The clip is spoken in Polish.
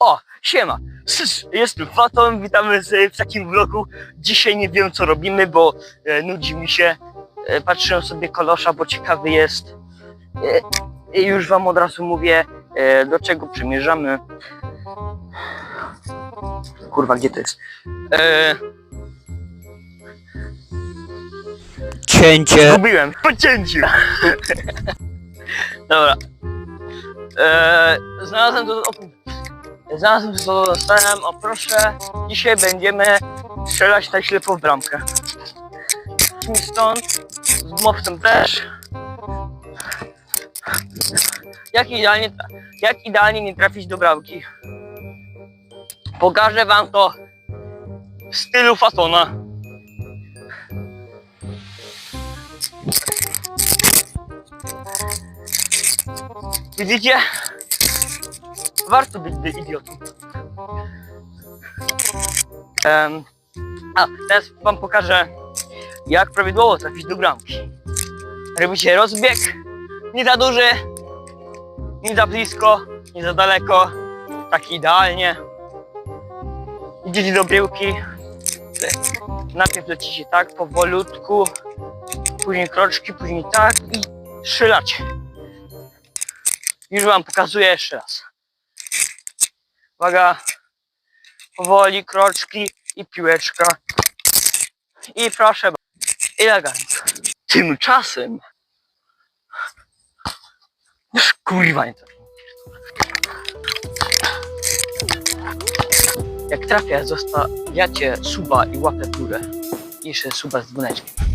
O, siema! Jestem Faton, witamy z, w takim vlogu. Dzisiaj nie wiem co robimy, bo e, nudzi mi się. E, patrzyłem sobie kolosza, bo ciekawy jest. E, I już wam od razu mówię, e, do czego przymierzamy. Kurwa, gdzie to jest? E, Cięcie. Zgubiłem, po cięciu. Dobra. Eee, znalazłem to. O, znalazłem to, dostałem. O proszę. Dzisiaj będziemy strzelać na ślepo w bramkę. I stąd, z mowcem też. Jak idealnie, jak idealnie nie trafić do bramki? Pokażę wam to w stylu Fatona. Widzicie? Warto być idiotą. Em, a, teraz wam pokażę, jak prawidłowo trafić do bramki. Robicie rozbieg, nie za duży, nie za blisko, nie za daleko, tak idealnie. Idziecie do bryłki, najpierw lecicie tak, powolutku, później kroczki, później tak i strzelacie. Już wam pokazuję jeszcze raz. Uwaga. Powoli, kroczki i piłeczka. I proszę. Elegancko. Tymczasem... Już kurwa nie trafię. Jak trafia, zostawiacie suba i łapę w górę. I jeszcze suba z dzwoneczkiem.